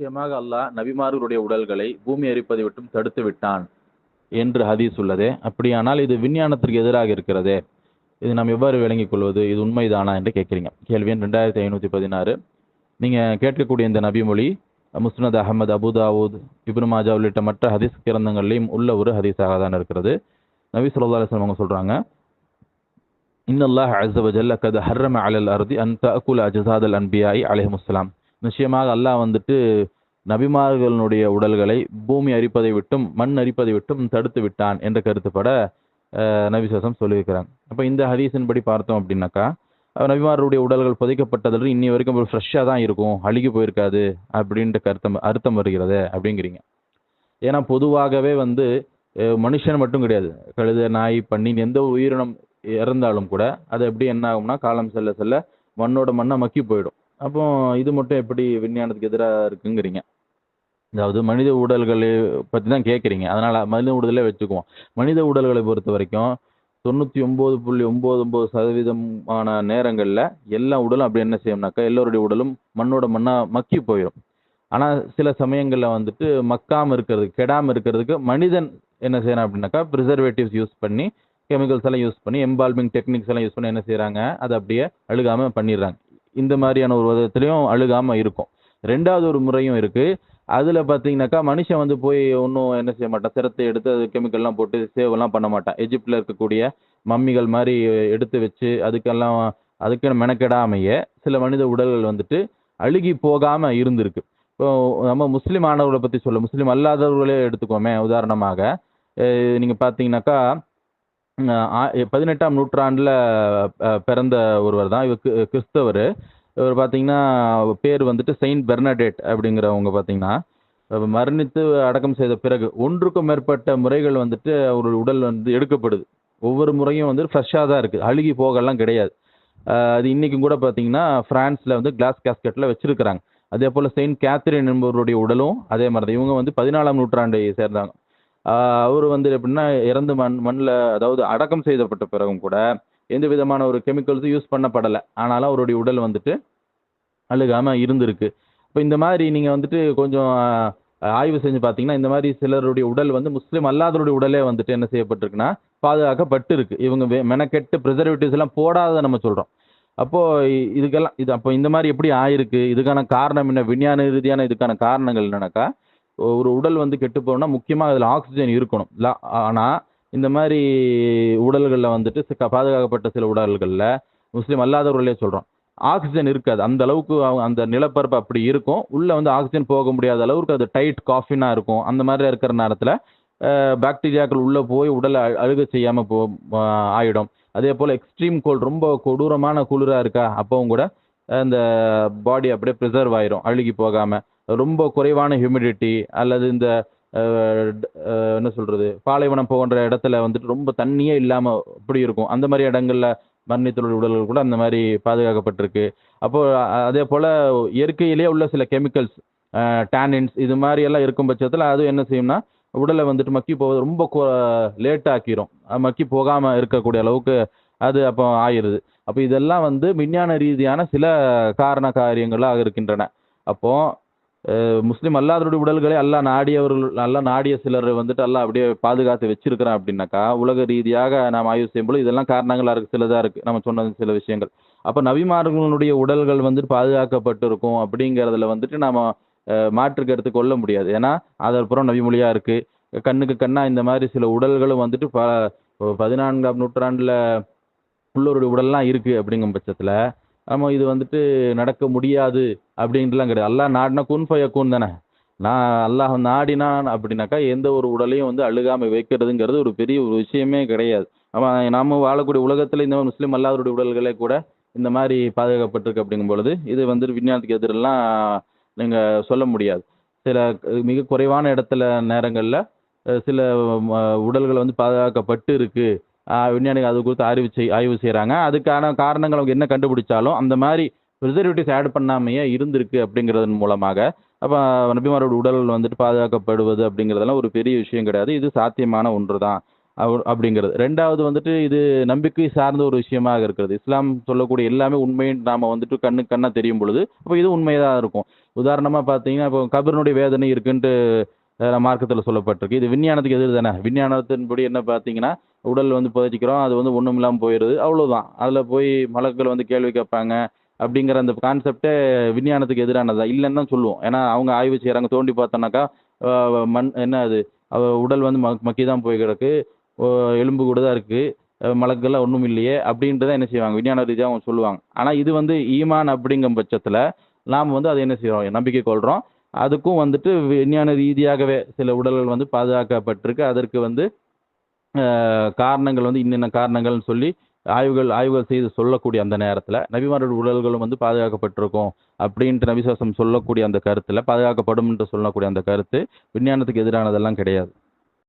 நிச்சயமாக அல்லாஹ் நபிமார்களுடைய உடல்களை பூமி எரிப்பதை விட்டும் தடுத்து விட்டான் என்று ஹதீஸ் உள்ளதே. அப்படியானால் இது விஞ்ஞானத்திற்கு எதிராக இருக்கிறதே. இது நாம் எவ்வாறு விளங்கிக் கொள்வது? இது உண்மைதானா என்று கேட்குறீங்க. கேள்வி எண் ரெண்டாயிரத்தி ஐநூற்றி பதினாறு. நீங்கள் கேட்கக்கூடிய இந்த நபிமொழி முஸ்னத் அகமது அபுதாவூத் இப்னு மாஜா உள்ளிட்ட மற்ற ஹதீஸ் கிரந்தங்கள்லையும் உள்ள ஒரு ஹதீஸாக தான் இருக்கிறது. நபி சொல்லா அலுவலம் அவங்க சொல்கிறாங்க இன்னல்லாஹ் அஸ்ஸ வஜல்ல ஹர்ரம அலல் அர்தி அன் தஅகுல அஜசாதல் அன்பியாய் அலைஹிமுஸ்ஸலாம். நிச்சயமாக அல்லாஹ் வந்துட்டு நபிமார்களுடைய உடல்களை பூமி அரிப்பதை விட்டும் மண் அரிப்பதை விட்டும் தடுத்து விட்டான் என்ற கருத்துப்பட நபிசாசம் சொல்லியிருக்கிறாங்க. அப்போ இந்த ஹதீஸின்படி பார்த்தோம் அப்படின்னாக்கா நபிமாருடைய உடல்கள் புதைக்கப்பட்டதில் இன்னி வரைக்கும் ஒரு ஃப்ரெஷ்ஷாக தான் இருக்கும் அழுகி போயிருக்காது அப்படின்ற கருத்தம் அர்த்தம் வருகிறது அப்படிங்கிறீங்க. ஏன்னா பொதுவாகவே வந்து மனுஷன் மட்டும் கிடையாது. கழுத நாய் பன்னி எந்த உயிரினம் இறந்தாலும் கூட அது எப்படி என்ன ஆகும்னா காலம் செல்ல செல்ல மண்ணோட மண்ணை மக்கி போயிடும். அப்போ இது மட்டும் எப்படி விஞ்ஞானத்துக்கு எதிராக இருக்குங்கிறீங்க? அதாவது மனித உடல்களை பற்றி தான் கேட்குறீங்க அதனால் மனித உடலே வச்சுக்குவோம். மனித உடல்களை பொறுத்த வரைக்கும் தொண்ணூற்றி ஒம்பது புள்ளி ஒம்பது ஒம்பது சதவீதமான நேரங்களில் எல்லா உடலும் அப்படி என்ன செய்யும்னாக்கா எல்லோருடைய உடலும் மண்ணோட மண்ணாக மக்கி போயிடும் ஆனால் சில சமயங்களில் வந்துட்டு மக்காமல் இருக்கிறதுக்கு கெடாமல் இருக்கிறதுக்கு மனிதன் என்ன செய்யணும் அப்படின்னாக்கா ப்ரிசர்வேட்டிவ்ஸ் யூஸ் பண்ணி கெமிக்கல்ஸ் எல்லாம் யூஸ் பண்ணி எம்பால்மிங் டெக்னிக்ஸ் எல்லாம் யூஸ் பண்ணி என்ன செய்கிறாங்க அதை அப்படியே அழுகாமல் பண்ணிடுறாங்க. இந்த மாதிரியான ஒரு விதத்துலையும் அழுகாமல் இருக்கும். ரெண்டாவது ஒரு முறையும் இருக்குது அதில் பார்த்தீங்கன்னாக்கா மனுஷன் வந்து போய் ஒன்றும் என்ன செய்ய மாட்டான். சிரத்தை எடுத்து அது கெமிக்கல்லாம் போட்டு சேவெல்லாம் பண்ண மாட்டான். எஜிப்டில் இருக்கக்கூடிய மம்மிகள் மாதிரி எடுத்து வச்சு அதுக்கெல்லாம் அதுக்கு மெனக்கெடாமையே சில மனித உடல்கள் வந்துட்டு அழுகி போகாமல் இருந்திருக்கு. இப்போ நம்ம முஸ்லீம் ஆனவர்களை பற்றி சொல்ல முஸ்லீம் அல்லாதவர்களே எடுத்துக்கோமே. உதாரணமாக நீங்கள் பார்த்தீங்கன்னாக்கா பதினெட்டாம் நூற்றாண்டில் பிறந்த ஒருவர் தான். இவர் கிறிஸ்தவர். இவர் பார்த்தீங்கன்னா பேர் வந்துட்டு செயின்ட் பெர்னடேட் அப்படிங்கிறவங்க பார்த்தீங்கன்னா மரணித்து அடக்கம் செய்த பிறகு ஒன்றுக்கும் மேற்பட்ட முறைகள் வந்துட்டு அவருடைய உடல் வந்து எடுக்கப்படுது. ஒவ்வொரு முறையும் வந்து ஃப்ரெஷ்ஷாக தான் இருக்குது அழுகி போகலாம் கிடையாது. அது இன்றைக்கும் கூட பார்த்தீங்கன்னா ஃப்ரான்ஸில் வந்து கிளாஸ் கேஸ்கெட்டில் வச்சுருக்கிறாங்க. அதே போல் செயின்ட் கேத்ரின் என்பவருடைய உடலும் அதே மாதிரி தான் இவங்க வந்து பதினாலாம் நூற்றாண்டை சேர்ந்தாங்க அவர் வந்து எப்படின்னா இறந்து மண் மண்ணில் அதாவது அடக்கம் செய்யப்பட்ட பிறகும் கூட எந்த விதமான ஒரு கெமிக்கல்ஸும் யூஸ் பண்ணப்படலை. ஆனாலும் அவருடைய உடல் வந்துட்டு அழுகாமல் இருந்திருக்கு. இப்போ இந்த மாதிரி நீங்கள் வந்துட்டு கொஞ்சம் ஆய்வு செஞ்சு பார்த்தீங்கன்னா இந்த மாதிரி சிலருடைய உடல் வந்து முஸ்லீம் அல்லாதவருடைய உடலே வந்துட்டு என்ன செய்யப்பட்டிருக்குன்னா பாதுகாக்கப்பட்டு இருக்கு இவங்க மெனக்கெட்டு ப்ரிசர்வேட்டிவ்ஸ் எல்லாம் போடாத நம்ம சொல்கிறோம் அப்போது இதுக்கெல்லாம் இது அப்போ இந்த மாதிரி எப்படி ஆயிருக்கு? இதுக்கான காரணம் என்ன? விஞ்ஞான ரீதியான இதுக்கான காரணங்கள் என்னன்னாக்கா ஒரு உடல் வந்து கெட்டு போகணும்னா முக்கியமாக அதில் ஆக்சிஜன் இருக்கணும். லா- ஆனால் இந்த மாதிரி உடல்களில் வந்துட்டு பாதுகாக்கப்பட்ட சில உடல்களில் முஸ்லீம் அல்லாதவர்களே சொல்கிறோம் ஆக்சிஜன் இருக்காது. அந்த அளவுக்கு அவங்க அந்த நிலப்பரப்பு அப்படி இருக்கும். உள்ளே வந்து ஆக்சிஜன் போக முடியாத அளவுக்கு அது டைட் காஃபினாக இருக்கும். அந்த மாதிரி இருக்கிற நேரத்தில் பாக்டீரியாக்கள் உள்ளே போய் உடலை அழுக செய்யாமல் போ ஆகிடும் அதே போல் எக்ஸ்ட்ரீம் கோல்டு ரொம்ப கொடூரமான குளிராக இருக்கா அப்பவும் கூட அந்த பாடி அப்படியே ப்ரிசர்வ் ஆயிரும் அழுகி போகாமல் ரொம்ப குறைவான ஹியூமிடிட்டி அல்லது இந்த என்ன சொல்கிறது பாலைவனம் போன்ற இடத்துல வந்துட்டு ரொம்ப தண்ணியே இல்லாமல் இப்படி இருக்கும். அந்த மாதிரி இடங்கள்ல மரணித்தவருடைய உடல்கள் கூட அந்த மாதிரி பாதுகாக்கப்பட்டிருக்கு. அப்போ அதே போல் இயற்கையிலேயே உள்ள சில கெமிக்கல்ஸ் டேனின்ஸ் இது மாதிரி எல்லாம் இருக்கும் பட்சத்தில் அது என்ன செய்யும்னா உடலை வந்துட்டு மக்கி போவது ரொம்ப லேட் ஆக்கிரும். மக்கி போகாமல் இருக்கக்கூடிய அளவுக்கு அது அப்போ ஆயிடுது அப்போ இதெல்லாம் வந்து விஞ்ஞான ரீதியான சில காரண காரியங்களாக இருக்கின்றன. அப்போ முஸ்லீம் அல்லாதவருடைய உடல்களை அல்லா நாடியவர்கள் அல்லா நாடிய சிலர் வந்துட்டு எல்லாம் அப்படியே பாதுகாத்து வச்சிருக்கிறான் அப்படின்னாக்கா உலக ரீதியாக நாம் ஆய்வு செய்யும்போது இதெல்லாம் காரணங்களாக இருக்கு சிலதாக இருக்கு. நம்ம சொன்னது சில விஷயங்கள். அப்போ நபிமார்களுடைய உடல்கள் வந்துட்டு பாதுகாக்கப்பட்டு இருக்கும் அப்படிங்கிறதுல வந்துட்டு நாம் அஹ், மாற்று கருத்து கொள்ள முடியாது. ஏன்னா அதற்கப்புறம் நவிமொழியாக இருக்குது கண்ணுக்கு கண்ணா இந்த மாதிரி சில உடல்களும் வந்துட்டு ப பதினான்காம் நூற்றாண்டில் உள்ளவருடைய உடல்லாம் இருக்குது அப்படிங்கும் பட்சத்தில் நம்ம இது வந்துட்டு நடக்க முடியாது அப்படின்ட்டுலாம் கிடையாது. அல்லாஹ் நாடினா குன் ஃபயக்கூன் தானே. நான் அல்லாஹ் நாடினான் அப்படின்னாக்கா எந்த ஒரு உடலையும் வந்து அழுகாமல் வைக்கிறதுங்கிறது ஒரு பெரிய ஒரு விஷயமே கிடையாது. அவன் நாம் வாழக்கூடிய உலகத்தில் இந்த மாதிரி முஸ்லீம் அல்லாதவருடைய உடல்களே கூட இந்த மாதிரி பாதுகாக்கப்பட்டிருக்கு அப்படிங்கும் பொழுது இது வந்து விஞ்ஞானத்துக்கு எதிரெல்லாம் நீங்கள் சொல்ல முடியாது. சில மிக குறைவான இடத்துல நேரங்களில் சில உடல்கள் வந்து பாதுகாக்கப்பட்டு இருக்குது விஞ்ஞானிகள் அது குறித்து ஆய்வு செய் ஆய்வு செய்கிறாங்க அதுக்கான காரணங்கள் அவங்க என்ன கண்டுபிடிச்சாலும் அந்த மாதிரி ப்ரிசர்வேட்டிவ்ஸ் ஆட் பண்ணாமையே இருந்திருக்கு அப்படிங்கிறதன் மூலமாக. அப்போ நபிமாரோட உடல் வந்துட்டு பாதுகாக்கப்படுவது அப்படிங்கிறதெல்லாம் ஒரு பெரிய விஷயம் கிடையாது. இது சாத்தியமான ஒன்று தான் அப்படிங்கிறது. ரெண்டாவது வந்துட்டு இது நம்பிக்கை சார்ந்த ஒரு விஷயமாக இருக்கிறது. இஸ்லாம் சொல்லக்கூடிய எல்லாமே உண்மைன்னு நாம் வந்துட்டு கண்ணு கண்ணாக தெரியும் பொழுது அப்போ இது உண்மையாக இருக்கும். உதாரணமாக பார்த்தீங்கன்னா இப்போ கபரினுடைய வேதனை இருக்குன்ட்டு மார்க்கத்தில் சொல்லப்பட்டிருக்கு. இது விஞ்ஞானத்துக்கு எதிர் தானே விஞ்ஞானத்தின்படி என்ன பார்த்தீங்கன்னா உடல் வந்து புதைச்சிக்கிறோம் அது வந்து ஒன்றும் இல்லாமல் போயிடுது. அவ்வளோதான் அதில் போய் மலக்கள் வந்து கேள்வி கேட்பாங்க அப்படிங்கிற அந்த கான்செப்டே விஞ்ஞானத்துக்கு எதிரானதா? இல்லைன்னு தான் சொல்லுவோம். ஏன்னா அவங்க ஆய்வு செய்கிறாங்க தோண்டி பார்த்தோன்னாக்கா மண் என்ன அது? அவ உடல் வந்து மக் மக்கி தான் போய் கிடக்கு. ஓ, எலும்பு கூட தான் இருக்குது மலக்கெல்லாம் ஒன்றும் இல்லையே அப்படின்றத என்ன செய்வாங்க? விஞ்ஞான ரீதியாக அவங்க சொல்லுவாங்க. ஆனால் இது வந்து ஈமான் அப்படிங்கும் பட்சத்தில் நாம் வந்து அதை என்ன செய்கிறோம் நம்பிக்கை கொள்கிறோம் அதுக்கும் வந்துட்டு விஞ்ஞான ரீதியாகவே சில உடல்கள் வந்து பாதுகாக்கப்பட்டிருக்கு. அதற்கு வந்து காரணங்கள் வந்து இன்னென்ன காரணங்கள்னு சொல்லி ஆய்வுகள் ஆய்வுகள் செய்து சொல்லக்கூடிய அந்த நேரத்தில் நபிமாரோட உடல்களும் வந்து பாதுகாக்கப்பட்டிருக்கும் அப்படின்ட்டு நபிசாசம் சொல்லக்கூடிய அந்த கருத்தில் பாதுகாக்கப்படும் என்று சொல்லக்கூடிய அந்த கருத்து விஞ்ஞானத்துக்கு எதிரானதெல்லாம் கிடையாது.